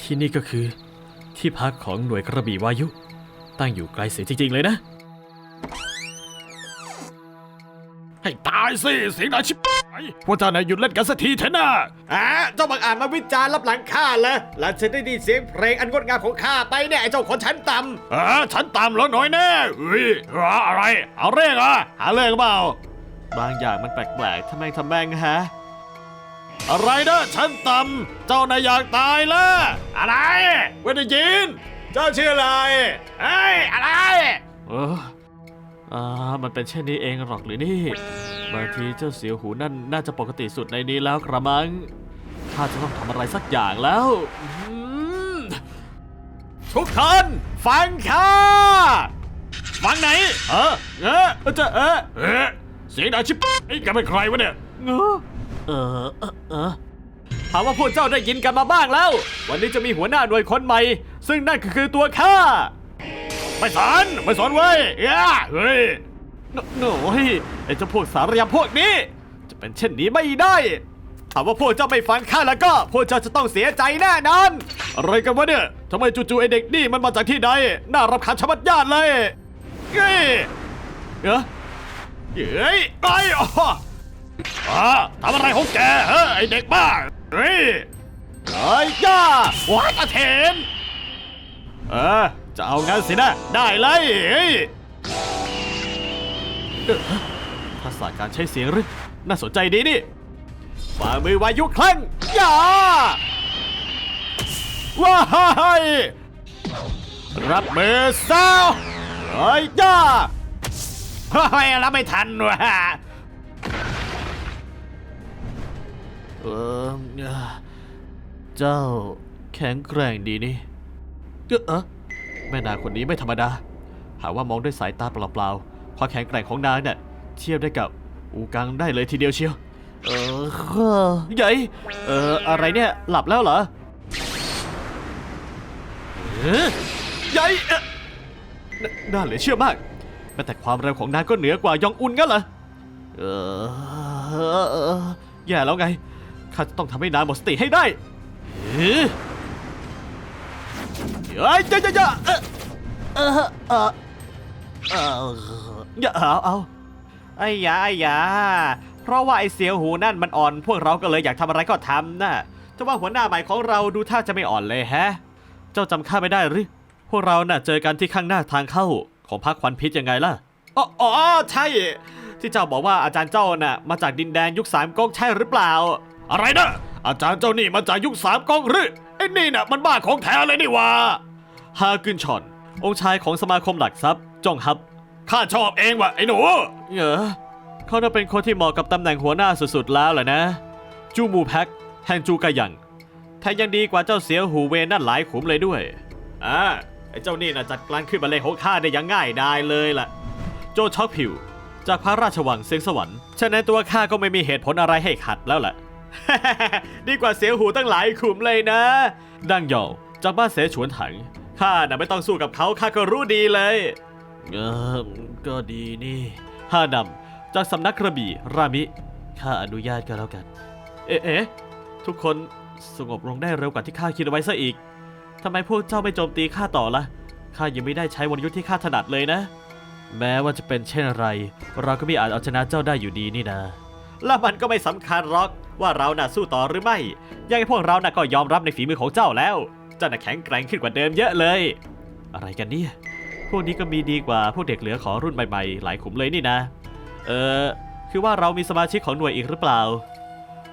ที่นี่ก็คือ ที่พักของหน่วยกระบี่วายุ ตั้งอยู่ไกลเสียจริง ๆ เลยนะ ให้ตายสิเสียงดังชิบหายพวกเจ้านายหยุดเล่นกันสักทีเถอะนะอ่าเจ้าบังอาจมาวิจารณ์รับหลังข้าเลยและฉันได้ยินเสียงเพลงอันงดงามของข้าไปเนี่ยไอ้เจ้าคนชั้นต่เออฉันตามแล้วหน่อยแน่เฮ้ยอะไร เอาเรื่องเหรอะหาเรื่องเปล่า บางอย่างมันแปลกๆทำไมทำแมงฮะ อะไรนะฉันตำเจ้านายอยากตายละอะไรไม่ได้ยินำเจ้าชื่ออะไร เฮ้ย อะไร เอออ่ามันเป็นเช่นนี้เองหรอกหรือนี่ บางทีเจ้าเสียวหูนั่นน่าจะปกติสุดในนี้แล้วกระมังข้าจะต้องทำอะไรสักอย่างแล้วอืมทุกคนฟังข้าฟังไหน เออเออจะเออเออเสียงดังชิบไอ้ยแกเป็นใครวะเนี่ยเออเออเออเออถามว่าพวกเจ้าได้ยินกันมาบ้างแล้ว วันนี้จะมีหัวหน้าหน่วยคนใหม่ ซึ่งนั่นก็คือตัวข้า ไม่สอนไม่สอนเว้ยเอ้ยเฮ้ยโนโน่ยไอ้เจ้าพวกสารยำพวกนี้ จะเป็นเช่นนี้ไม่ได้ถามว่าพวกเจ้าไม่ฟังข้าแล้วก็ พวกเจ้าจะต้องเสียใจแน่นอนอะไรกันวะเนี่ยทำไมจู่ๆไอเด็กนี่มันมาจากที่ใดน่ารำคาญชะมัดญาติเลยเฮ้ยเอ้ยเฮ้ยไอ้ อ๋ออ่าทำอะไรของแกเฮ้ยไอเด็กบ้าเฮ้ยเอ้ยย่าวัดอาเทนเออจะเอางั้นสินะได้เลยเฮ้ยทักษะการใช้เสียงหรือน่าสนใจดีนี่ฝ่ามือวายุคลั่งย่าว้ายรับมือซะเอ้ยย่าเฮ้ยรับไม่ทันว่ะ เออเจ้าแข็งแกร่งดีนี่เออเออแม่นางคนนี้ไม่ธรรมดา หากว่ามองด้วยสายตาเปล่าๆ ความแข็งแกร่งของนางเนี่ยเทียบได้กับอูกังได้เลยทีเดียวเชียว เออเฮ้อใหญ่ เอออะไรเนี่ยหลับแล้วเหรอเอ๊ะใหญ่เอ๊ะนน่าเหลือเชื่อมากแม้แต่ความเร็วของนางก็เหนือกว่ายองอุนงั้นเหรอเออเออแย่แล้วไง ข้าจะต้องทำให้นางหมดสติให้ได้เฮ้ยเฮ้ยอย่าอย่าอย่าเออเออเออเอออย่าเอาเอาไอ้ยาไอ้ยาเพราะว่าไอ้เสียวหูนั่นมันอ่อน พวกเราก็เลยอยากทำอะไรก็ทำนะแต่ว่าหัวหน้าใหม่ของเราดูท่าจะไม่อ่อนเลยแฮะ เจ้าจำข้าไม่ได้หรือพวกเราน่ะเจอกันที่ข้างหน้าทางเข้าของพักควันพิษยังไงล่ะอ๋ออ๋อใช่ ที่เจ้าบอกว่าอาจารย์เจ้าน่ะมาจากดินแดนยุคสามก๊กใช่หรือเปล่า อะไรนะอาจารย์เจ้านี่มาจากยุคสามกองหรือไอ้นี่น่ะมันบ้าของแท้เลยนี่หว่าฮากุนชอน องค์ชายของสมาคมหลักทรัพย์จงฮับ ข้าชอบเองว่ะไอ้หนู เออเขาน่าเป็นคนที่เหมาะกับตำแหน่งหัวหน้าสุดๆแล้วแหละนะ จูมูแพ็กแห่งจูกายังแถมยังดีกว่าเจ้าเสียหูเวนนั่นหลายขุมเลยด้วยอ่าไอ้เจ้านี่น่ะจัดการขึ้นมาเลยของข้าได้อยังง่ายดายเลยล่ะ โจช็อกผิว จากพระราชวังเสียงสวรรค์ฉะนั้นตัวข้าก็ไม่มีเหตุผลอะไรให้ขัดแล้วแหละ ดีกว่าเสียวหูตั้งหลายขุมเลยนะดังเหยาจากบ้านเสฉวนถังข้าน่ะไม่ต้องสู้กับเขาข้าก็รู้ดีเลยเออก็ดีนี่ห้านำจากสำนักกระบี่รามิข้าอนุญาตก็แล้วกัน เอ๊ะเอ๊ะทุกคนสงบลงได้เร็วกว่าที่ข้าคิดเอาไว้ซะอีกทำไมพวกเจ้าไม่โจมตีข้าต่อละ่ะข้ายังไม่ได้ใช้วรยุทธ์ที่ข้าถนัดเลยนะ แม้ว่าจะเป็นเช่นไร เราก็ไม่อาจเอาชนะเจ้าได้อยู่ดีนี่นะแล้วมันก็ไม่สำคัญหรอก ว่าเราน่ะสู้ต่อหรือไม่ ยังไงพวกเราน่ะก็ยอมรับในฝีมือของเจ้าแล้ว เจ้าน่ะแข็งแกร่งขึ้นกว่าเดิมเยอะเลย อะไรกันเนี่ย พวกนี้ก็มีดีกว่าพวกเด็กเหลือขอรุ่นใหม่ๆ หลายขุมเลยนี่นะ เออคือว่าเรามีสมาชิกของหน่วยอีกหรือเปล่า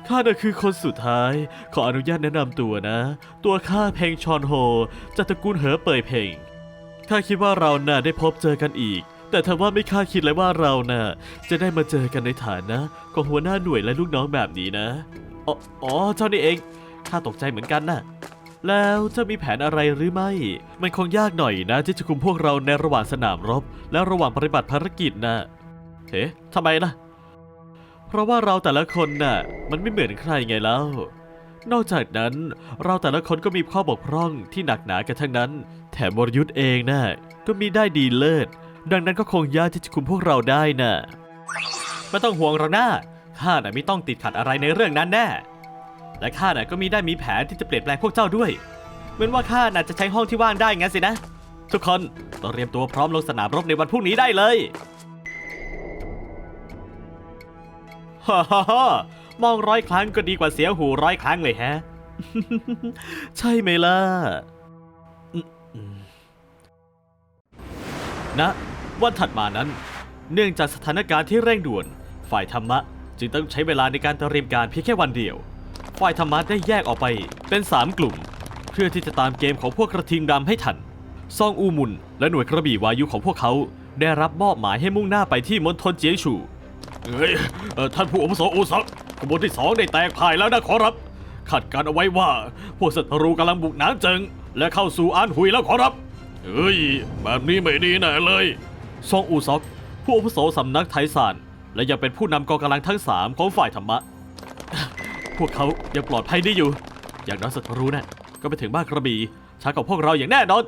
ข้าน่ะคือคนสุดท้าย ขออนุญาตแนะนำตัวนะ ตัวข้าเพงชอนโฮจากตระกูลเหอเป่ยเพงข้าคิดว่าเราน่ะได้พบเจอกันอีก แต่ทว่าไม่คาดคิดเลยว่าเราน่ะจะได้มาเจอกันในฐานะของหัวหน้าหน่วยและลูกน้องแบบนี้นะ อ๋ออ๋อเจ้านี่เองข้าตกใจเหมือนกันน่ะ แล้วจะมีแผนอะไรหรือไม่ มันคงยากหน่อยนะที่จะคุมพวกเราในระหว่างสนามรบ และระหว่างปฏิบัติภารกิจนะเฮ้ทำไมล่ะ เพราะว่าเราแต่ละคนน่ะ มันไม่เหมือนใครไงแล้วนอกจากนั้นเราแต่ละคนก็มีข้อบกพร่องที่หนักหนากันทั้งนั้น แถมวรยุทธ์เองน่ะก็มีได้ดีเลิศ ดังนั้นก็คงยากที่จะคุมพวกเราได้น่ะ ไม่ต้องห่วงหรอกนะข้าน่ะไม่ต้องติดขัดอะไรในเรื่องนั้นแน่ และข้าน่ะก็มีได้มีแผนที่จะเปลี่ยนแปลงพวกเจ้าด้วย เหมือนว่าข้าน่ะจะใช้ห้องที่ว่างได้งั้นสินะ ทุกคนต้องเตรียมตัวพร้อมลงสนามรบในวันพรุ่งนี้ได้เลยฮ่าฮ่าฮ่ามองร้อยครั้งก็ดีกว่าเสียหูร้อยครั้งเลยแฮะ ใช่ไหมล่ะนะ วันถัดมานั้น เนื่องจากสถานการณ์ที่เร่งด่วน ฝ่ายธรรมะจึงต้องใช้เวลาในการเตรียมการเพียงแค่วันเดียว ฝ่ายธรรมะได้แยกออกไปเป็น 3 กลุ่ม เพื่อที่จะตามเกมของพวกกระทิงดำให้ทัน ซองอูมุนและหน่วยกระบี่วายุของพวกเขา ได้รับมอบหมายให้มุ่งหน้าไปที่มณฑลเจียงฉูเฮ้ยท่านผู้อาวุโสโอซักขบวนที่สองได้แตกพ่ายแล้วนะขอรับคาดการเอาไว้ว่า พวกศัตรูกำลังบุกหนานเจิง และเข้าสู่อานหุยแล้วขอรับเฮ้ย แบบนี้ไม่ดีแน่เลย ซองอูซอก ผู้อาวุโสสำนักไทสานและยังเป็นผู้นำกองกำลังทั้งสามของฝ่ายธรรมะ พวกเขายังปลอดภัยได้อยู่ อย่างน้อยศัตรูน่ะก็ไปถึงบ้านกระบี่ช้ากว่าพวกเราอย่างแน่นอน